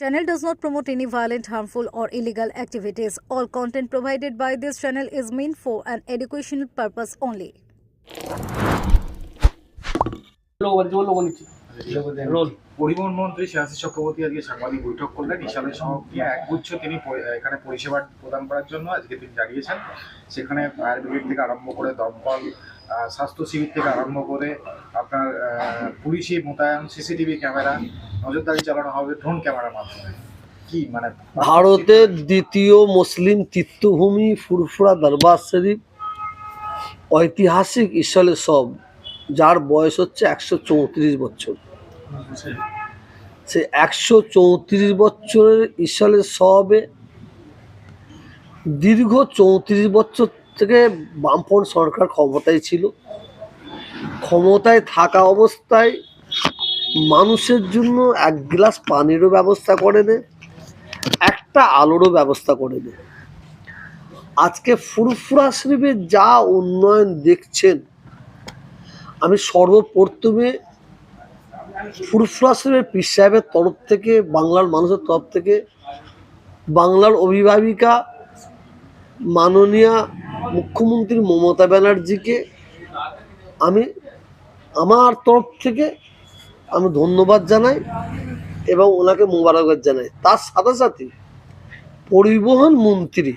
Channel does not promote any violent, harmful, or illegal activities. All content provided by this channel is meant for an educational purpose only. পরিবহন মন্ত্রী শিয়াসী চক্রবর্তী আজকে সাংবাদিক বৈঠক করলেন। সমাপ্তি একগুচ্ছ তিনি এখানে পরিষেবা প্রদান করার জন্য আজকে তিনি জানিয়েছেন। সেখানে ফায়ার ব্রিগেড থেকে আরম্ভ করে দমকল স্বাস্থ্য শিবির থেকে আরম্ভ করে আপনার পুলিশি মোতায়েন সিসিটিভি ক্যামেরা নজরদারি চালানো হবে ড্রোন ক্যামেরার মাধ্যমে। মানে ভারতের দ্বিতীয় মুসলিম তীর্থভূমি ফুরফুরা দরবার শরীফ ঐতিহাসিক ঈশ্বরের সব, যার বয়স হচ্ছে একশো চৌত্রিশ বছর। সে একশো চৌত্রিশ বছরের ঈশ্বরের সবে দীর্ঘ চৌত্রিশ বছর থেকে বামফ্রন্ট সরকার ক্ষমতায় ছিল। ক্ষমতায় থাকা অবস্থায় মানুষের জন্য এক গ্লাস পানিরও ব্যবস্থা করে দেয় একটা আলোরও ব্যবস্থা করে দেয় আজকে ফুরফুরা শরীফে যা উন্নয়ন দেখছেন, আমি সর্বপ্রথমে ফুরফুরা শরীফের পীর সাহেবের তরফ থেকে, বাংলার মানুষের তরফ থেকে, বাংলার অভিভাবিকা, মাননীয়া মুখ্যমন্ত্রী মমতা ব্যানার্জিকে আমি আমার তরফ থেকে আমি ধন্যবাদ জানাই এবং ওনাকে মোবারকবাদ জানাই। তার সাথে সাথে পরিবহন মন্ত্রী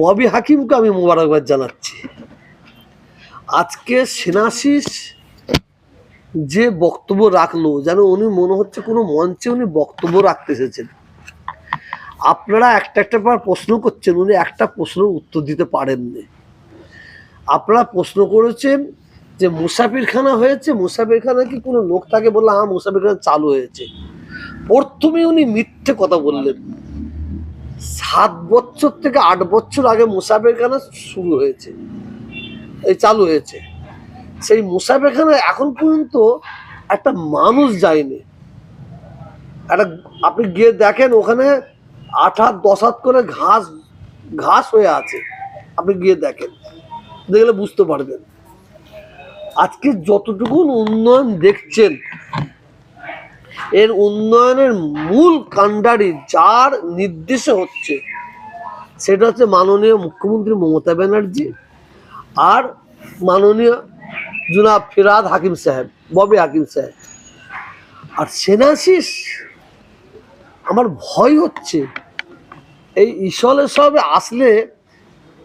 ববি হাকিমকে আমি মোবারকবাদ জানাচ্ছি। আজকে সেনাশিস যে বক্তব্য রাখল, যেন উনি মনে হচ্ছে কোনো মঞ্চে উনি বক্তব্য রাখতে এসেছেন। আপনারা একটা একটা বার প্রশ্ন করছেন, উনি একটা প্রশ্নের উত্তর দিতে পারেননি। আপনারা প্রশ্ন করেছেন যে মুসাফিরখানা হয়েছে মুসাফিরখানা কি কোনো লোক থাকে বললে হ্যাঁ মুসাফিরখানা চালু হয়েছে প্রথমে উনি মিথ্যে কথা বললেন। সাত বছর থেকে আট বছর আগে মুসাফিরখানা শুরু হয়েছে, এই চালু হয়েছে। সেই মুসাফিরখানা এখন পর্যন্ত একটা মানুষ যায়নি। একটা, আপনি গিয়ে দেখেন ওখানে আট হাত, দশ হাত করে ঘাস ঘাস হয়ে আছে। আপনি গিয়ে দেখেন, দেখলে বুঝতে পারবেন। আজকে যতটুকু উন্নয়ন দেখছেন, এর উন্নয়নের মূল কাণ্ডারি যার নির্দেশে হচ্ছে, সেটা হচ্ছে মাননীয় মুখ্যমন্ত্রী মমতা ব্যানার্জি আর মাননীয় জুনাব ফিরাদ হাকিম সাহেব, ববি হাকিম সাহেব। আর সেনাশিস, আমার ভয় হচ্ছে, এই ইসলে সবে আসলে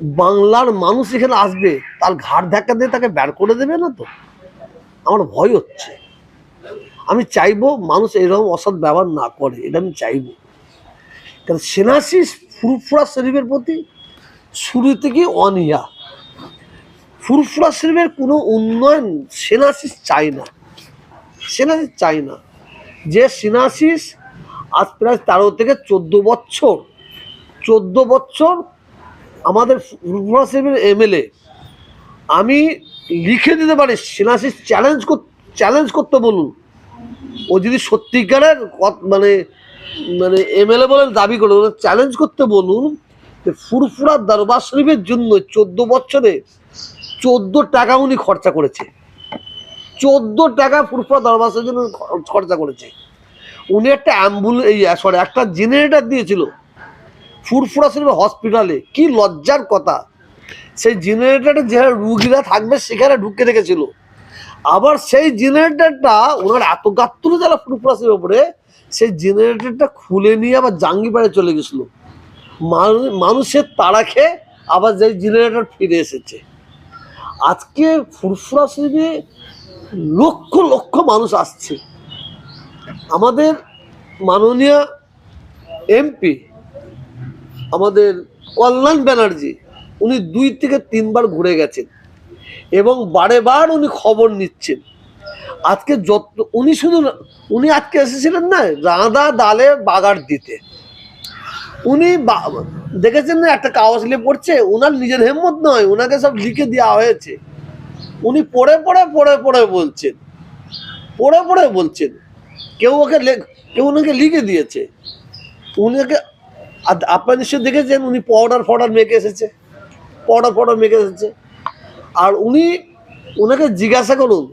বাংলার মানুষ এখানে আসবে, তার ঘাট ধাক্কা দিয়ে তাকে বের করে দেবে না তো? আমার ভয় হচ্ছে। আমি চাইব মানুষ এরকম অসৎ ব্যবহার না করে, এটা আমি চাইব। কারণ সেনাশিস ফুরফুরা শরীফের প্রতি শুরু থেকে অনিয়া ফুরফুরা শরীফের কোনো উন্নয়ন সেনাশিস চাই না। সেনাশিস চাই না। যে সেনাশিস আজ প্রায় তেরো থেকে চোদ্দ বছর চোদ্দ বছর আমাদের শরীফের এমএলএ, আমি লিখে দিতে পারি সেনাশিস চ্যালেঞ্জ চ্যালেঞ্জ করতে বলুন। ও যদি সত্যিকারের মানে মানে এমএলএ বলে দাবি করে চ্যালেঞ্জ করতে বলুন, যে ফুরফুরা দরবার শরীফের জন্য চোদ্দ বছরে চোদ্দ টাকা উনি খরচা করেছে। চোদ্দ টাকা ফুরফুরা দরবার শরীফের জন্য খরচা করেছে। উনি একটা অ্যাম্বুলেন্স এই সরি একটা জেনারেটর দিয়েছিল। ফুরফুরা শরীফ হসপিটালে। কি লজ্জার কথা। সেই জেনারেটরে যে রুগীরা থাকবে, সেখানে ঢুকে রেখেছিল। আবার সেই জেনারেটারটা ওনার এত গাত্তুলো জ্বালা ফুরফুরাসের ওপরে সেই জেনারেটারটা খুলে নিয়ে আবার জাঙ্গিপাড়ে চলে গেছিল। মানুষের তাড়া খেয়ে আবার যে জেনারেটর ফিরে এসেছে। আজকে ফুরফুরা শরীফে লক্ষ লক্ষ মানুষ আসছে। আমাদের মাননীয় এমপি আমাদের কল্যাণ ব্যানার্জি, উনি দুই থেকে তিনবার ঘুরে গেছেন এবং বারে বার উনি খবর নিচ্ছেন। আজকে যত, উনি শুধু উনি আজকে এসেছিলেন না, রাঁধা ডালে বাগার দিতে। উনি দেখেছেন না একটা কাগজ লিখে পড়ছে? ওনার নিজের হেম্মত নয় ওনাকে সব লিখে দেওয়া হয়েছে। উনি পড়ে পড়ে পড়ে পড়ে বলছেন। পড়ে পড়ে বলছেন। কেউ ওকে কেউ ওনাকে লিখে দিয়েছে। উনাকে আর আপনারা নিশ্চয়ই দেখেছেন উনি পাউডার ফাউডার মেখে এসেছে? পাউডার ফাউডার মেখে এসেছে। আর উনি ওনাকে জিজ্ঞাসা করুন,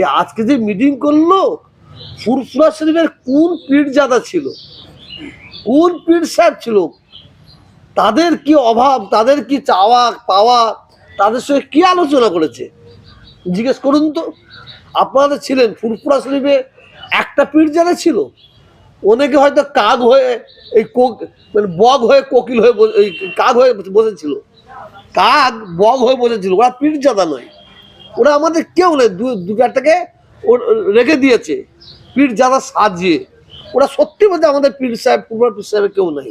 এ আজকে যে মিটিং করল, ফুরফুরা শরীফের কোন পীরজাদা ছিল? কোন পীর সাহেব ছিল? তাদের কি অভাব, তাদের কি চাওয়া, পাওয়া, তাদের সঙ্গে কি আলোচনা করেছে? জিজ্ঞেস করুন তো। আপনারা ছিলেন, ফুরফুরা শরীফে একটা পীরজাদা ছিল? অনেকে হয়তো কাক হয়ে এই কোক মানে বগ হয়ে কোকিল হয়ে এই কাক হয়ে বসেছিল। কাক, বগ হয়ে বসেছিল, ওরা পীরজাদা নয়। ওরা আমাদের কেউ নেই দু চারটাকে রেখে দিয়েছে পীর যারা সাজিয়ে। ওরা সত্যি বলতে আমাদের পীর সাহেব ফুরফুরা পীর সাহেবের কেউ নাই।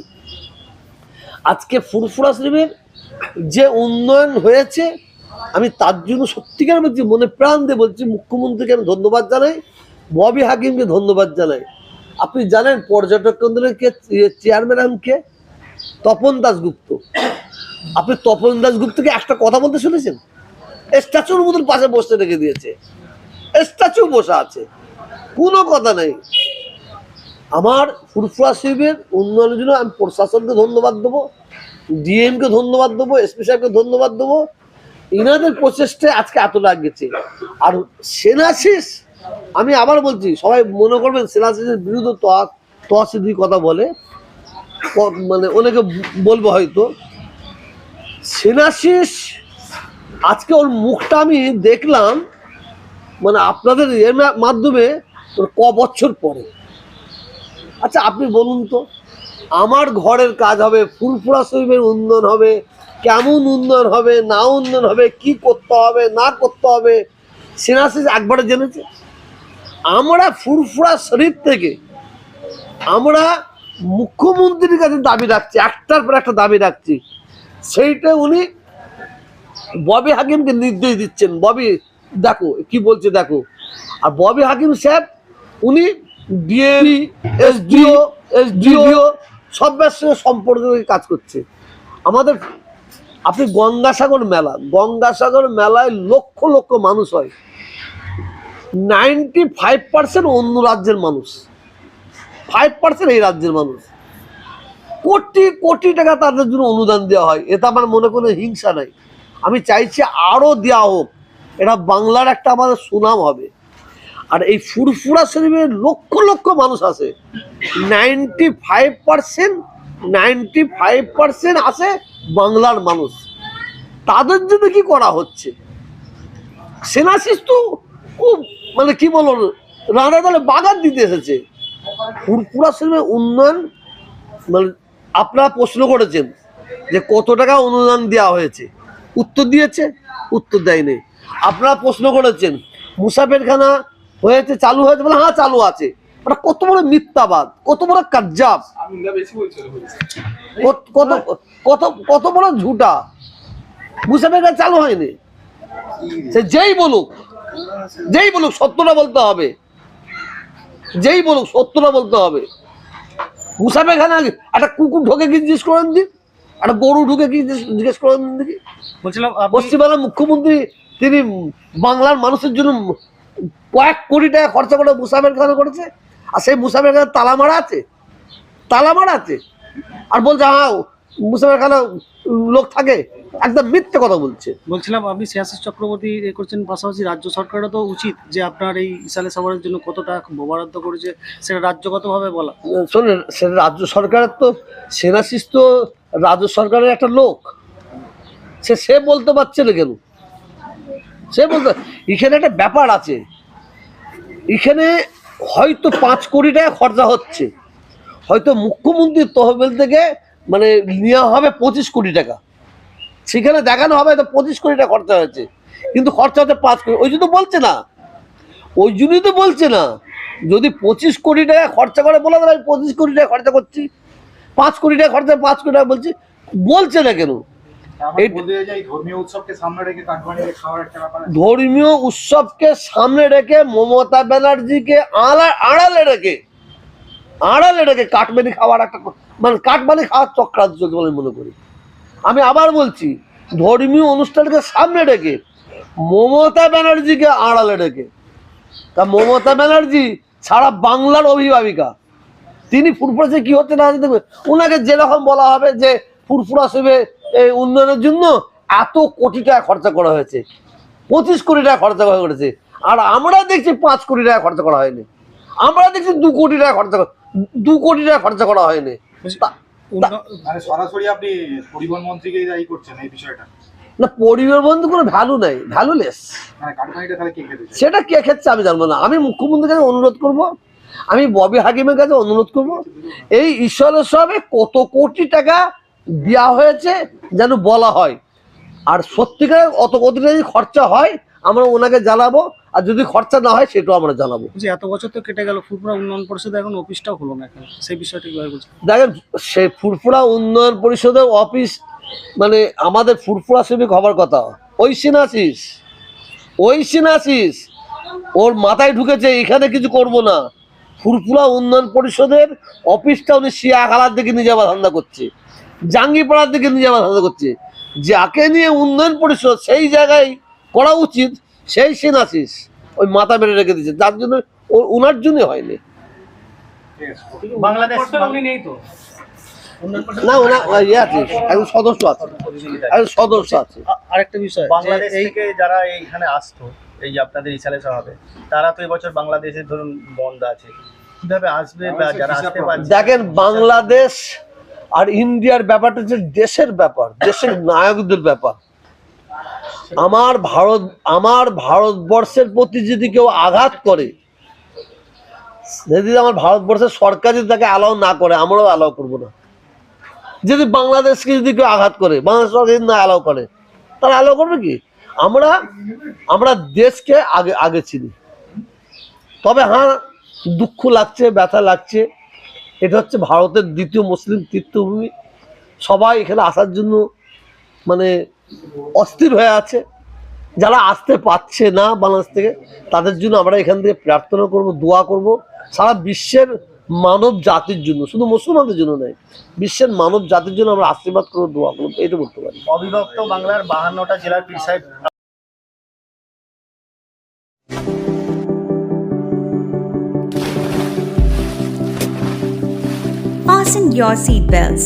আজকে ফুরফুরা শরীফের যে উন্নয়ন হয়েছে, আমি তার জন্য সত্যিকার বলছি মনে প্রাণ দিয়ে বলছি, মুখ্যমন্ত্রীকে আমি ধন্যবাদ জানাই, ববি হাকিমকে ধন্যবাদ জানাই। আপনি জানেন পর্যটক কেন্দ্রের কে চেয়ারম্যান এখন কে? তপন দাসগুপ্ত আপনি তপন দাসগুপ্তকে একটা কথা বলতে শুনেছেন? স্ট্যাচুর মতন পাশে বসতে রেখে দিয়েছে। স্ট্যাচু বসে আছে। কোনো কথা নেই। আমার ফুরফুরা শিবের উন্নয়নের জন্য আমি প্রশাসনকে ধন্যবাদ দেবো ডিএমকে ধন্যবাদ দেবো এসপি সাহেবকে ধন্যবাদ দেবো। ইনাদের প্রচেষ্টায় আজকে এতটা গেছে আর সেনাশিস আমি আবার বলছি, সবাই মনে করবেন সেনাশিসের বিরুদ্ধে তহসিদি কথা বলে মানে অনেকে বলব হয়তো। সেনাশিস আজকে ওর মুখটা আমি দেখলাম মানে আপনাদের এর মাধ্যমে ক বছর পরে। আচ্ছা আপনি বলুন তো, আমার ঘরের কাজ হবে ফুলফুরা শরীফের উন্নয়ন হবে, কেমন উন্নয়ন হবে, না উন্নয়ন হবে, কি করতে হবে, না করতে হবে সেনাশিস একবারে জেনেছে? আমরা ফুরফুরা শরীফ থেকে আমরা মুখ্যমন্ত্রীর কাছে দাবি রাখছি, একটার পর একটা দাবি রাখছি। সেইটা উনি ববি হাকিমকে নির্দেশ দিচ্ছেন। ববি, দেখো, কি বলছে দেখো। আর ববি হাকিম সাহেব, উনি ডিএমই এসডিও এসডিও, সবের সঙ্গে সম্পর্ক কাজ করছে। আমাদের, আপনি গঙ্গাসাগর মেলা, গঙ্গাসাগর মেলায় লক্ষ লক্ষ মানুষ হয়। নাইনটি ফাইভ পার্সেন্ট অন্য রাজ্যের মানুষ। ফাইভ পার্সেন্ট এই রাজ্যের মানুষ। কোটি কোটি টাকা তাদের জন্য অনুদান দেওয়া হয়। এটা আমার মনে কোনো হিংসা নাই। আমি চাইছি আরও দেওয়া হোক। এটা বাংলার একটা আমাদের সুনাম হবে। আর এই ফুরফুরা শরীফে লক্ষ লক্ষ মানুষ আসে ninety five percent ninety five percent আসে বাংলার মানুষ। তাদের জন্য কি করা হচ্ছে? সেনাশিস তো খুব মানে কি বলো রানা তাহলে বাগান দিতে এসেছে। ফুরফুরা শরীফের উন্নয়ন মানে আপনারা প্রশ্ন করেছেন যে কত টাকা অনুদান দেওয়া হয়েছে। উত্তর দিয়েছে, উত্তর দেয়নি। আপনারা প্রশ্ন করেছেন মুসাফেরখানা হয়েছে, চালু হয়েছে বলে হ্যাঁ চালু আছে। ওটা কত বড় মিথ্যাবাদ, কত বড় কাজ্জাব। কত কত কত বড় ঝুটা। মুসাফেরখানা চালু হয়নি। সে যেই বলুক যেই বলুক সত্যটা বলতে হবে। যেই বলুক সত্যটা বলতে হবে। মুসাফে খানা একটা কুকুর ঢোকে কি জিজ্ঞেস করেন দিন একটা গরু ঢুকে কি জিজ্ঞেস- জিজ্ঞেস করেন দেখি বলছিলাম পশ্চিমবাংলার মুখ্যমন্ত্রী তিনি বাংলার মানুষের জন্য কয়েক কোটি টাকা খরচা করে মুসাফের খানা করেছে। আর সেই মুসাফের খানা তালা মারা আছে। তালা মারা আছে। আর বলছে হ্যাঁ মুসাফের খানা লোক থাকে। একদম মিথ্যে কথা বলছে। বলছিলাম আপনি শ্রেয়াশিস চক্রবর্তী এ করছেন পাশাপাশি রাজ্য সরকারেরও তো উচিত যে আপনার এই ইসালে সাভারের জন্য কত টাকা বরাদ্দ করেছে সেটা রাজ্যগতভাবে বলা। শোনেন সেটা রাজ্য সরকারের তো সেনাশিস তো রাজ্য সরকারের একটা লোক। সে সে বলতে পারছে না কেন? সে বলতে এখানে একটা ব্যাপার আছে। এখানে হয়তো পাঁচ কোটি টাকা খরচা হচ্ছে। হয়তো মুখ্যমন্ত্রীর তহবিল থেকে মানে নেওয়া হবে পঁচিশ কোটি টাকা। সেখানে দেখানো হবে তো পঁচিশ কোটি টাকা খরচা হয়েছে। কিন্তু খরচা হচ্ছে পাঁচ কোটি। ওই জন্য বলছে না। ওই জন্যই তো বলছে না। যদি পঁচিশ কোটি টাকা খরচা করে বলে আমি পঁচিশ কোটি টাকা খরচা করছি। পাঁচ কোটি টাকা খরচা পাঁচ কোটি টাকা বলছি। বলছে না কেন? ধর্মীয় উৎসবকে সামনে রেখে মমতা ব্যানার্জিকে আড়া আড়ালে রেখে আড়ালে রেখে কাঠমানি খাওয়ার একটা মানে কাঠমানি খাওয়ার চক্রান্ত চলছে বলে মনে করি। আমি আবার বলছি, ধর্মীয় অনুষ্ঠানকে সামনে রেখে মমতা ব্যানার্জিকে আড়ালে রেখে তা মমতা ব্যানার্জি সারা বাংলার অভিভাবিকা। তিনি ফুরফুরাসে কি হচ্ছে না দেখবে? ওনাকে যেরকম বলা হবে যে ফুরফুরা সেবে এই উন্নয়নের জন্য এত কোটি টাকা খরচা করা হয়েছে। পঁচিশ কোটি টাকা খরচা করা হয়েছে। আর আমরা দেখছি পাঁচ কোটি টাকা খরচা করা হয়নি। আমরা দেখছি দু কোটি টাকা খরচা দু কোটি টাকা খরচা করা হয়নি। মানে সরাসরি আপনি পরিবহন মন্ত্রীকেই দায়ী করছেন এই বিষয়টা? না পরিবার বন্ধু কোনো ভ্যালু নেই ভ্যালুলেস মানে সেটা কে ক্ষেত্রে আমি জানব না। আমি মুখ্যমন্ত্রীর কাছে অনুরোধ করব আমি ববি হাকিমের কাছে অনুরোধ করব এই ঈশ্বরের সবে কত কোটি টাকা দেওয়া হয়েছে যেন বলা হয়। আর সত্যিকার অত কোটি টাকা যদি খরচা হয় আমরা ওনাকে জানাব আর যদি খরচা না হয় সেটাও আমরা জানাব। যে এত বছর তো কেটে গেল ফুরফুরা উন্নয়ন পরিষদে এখন অফিসটাও হলো না এখন। সেই বিষয়টা দেখেন সেই ফুরফুরা উন্নয়ন পরিষদের অফিস মানে আমাদের ফুরফুরা সেবিক হবার কথা। ওই সিনাসিস ওই সিনাসিস ওর মাথায় ঢুকেছে এখানে কিছু করব না। ফুরফুরা উন্নয়ন পরিষদের অফিসটা উনি শিয়া খালার দিকে নিয়ে যাওয়ার ধান্দা করছে। জাঙ্গিপাড়ার দিকে নিয়ে যাওয়ার ধান্দা করছে। যাকে নিয়ে উন্নয়ন পরিষদ সেই জায়গায় করা উচিত সেই সিনাসিস ওই মাথা মেরে রেখে দিয়েছে। যার জন্য ও- ওনার জন্য হয়নি। বাংলাদেশ নেই তো। না ওনা ইয়ে আছে একজন সদস্য আছে। একজন সদস্য আছে। আরেকটা বিষয় যে বাংলাদেশ থেকে যারা এইখানে আসতো এই যে আপনাদের ইসালে হবে তারা তো এবছর বাংলাদেশের ধরুন বন্ধ আছে। কীভাবে আসবে যারা আসতে পারছে? দেখেন বাংলাদেশ আর ইন্ডিয়ার ব্যাপারটা হচ্ছে দেশের ব্যাপার দেশের নায়কদের ব্যাপার। আমার ভারত, আমার ভারতবর্ষের প্রতি যদি কেউ আঘাত করে, যদি আমার ভারতবর্ষের সরকার যদি তাকে অ্যালাউ না করে, আমরাও অ্যালাউ করব না। যদি বাংলাদেশকে যদি কেউ আঘাত করে, বাংলাদেশ সরকার যদি না অ্যালাউ করে, তারা অ্যালাউ করবে কি? আমরা আমরা দেশকে আগে আগে চিনি। তবে হ্যাঁ দুঃখ লাগছে, ব্যথা লাগছে। এটা হচ্ছে ভারতের দ্বিতীয় মুসলিম তীর্থভূমি। সবাই এখানে আসার জন্য মানে অস্থির হয়ে আছে। যারা আসতে পারছে না বাংলাদেশ থেকে তাদের জন্য আমরা এখান থেকে প্রার্থনা করব দোয়া করব। সারা বিশ্বের মানব জাতির জন্য শুধু মুসলমানদের জন্য নয় বিশ্বের মানব জাতির জন্য আমরা আশীর্বাদ করব দোয়া করব এটা বলতে পারি। অবিভক্ত বাংলার বাহান্নটা জেলার পীর সাহেব। Fasten your seatbelts